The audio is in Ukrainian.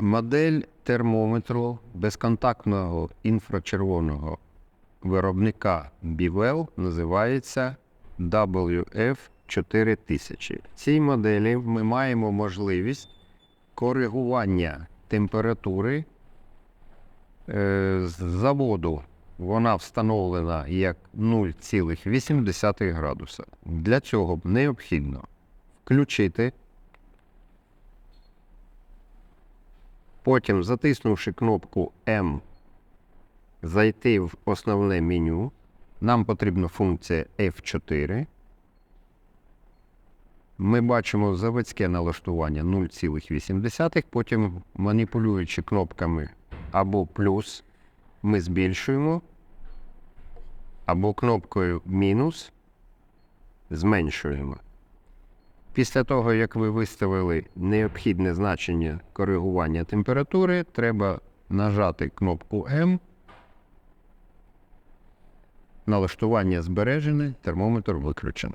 Модель термометру безконтактного інфрачервоного виробника Bivell називається WF4000. В цій моделі ми маємо можливість коригування температури е, з заводу. Вона встановлена як 0,8 градуса. Для цього необхідно включити Потім, затиснувши кнопку М, зайти в основне меню. Нам потрібна функція F4. Ми бачимо заводське налаштування 0,8. Потім, маніпулюючи кнопками або плюс, ми збільшуємо, або кнопкою мінус зменшуємо. Після того, як ви виставили необхідне значення коригування температури, треба нажати кнопку М. Налаштування збережене, термометр виключено.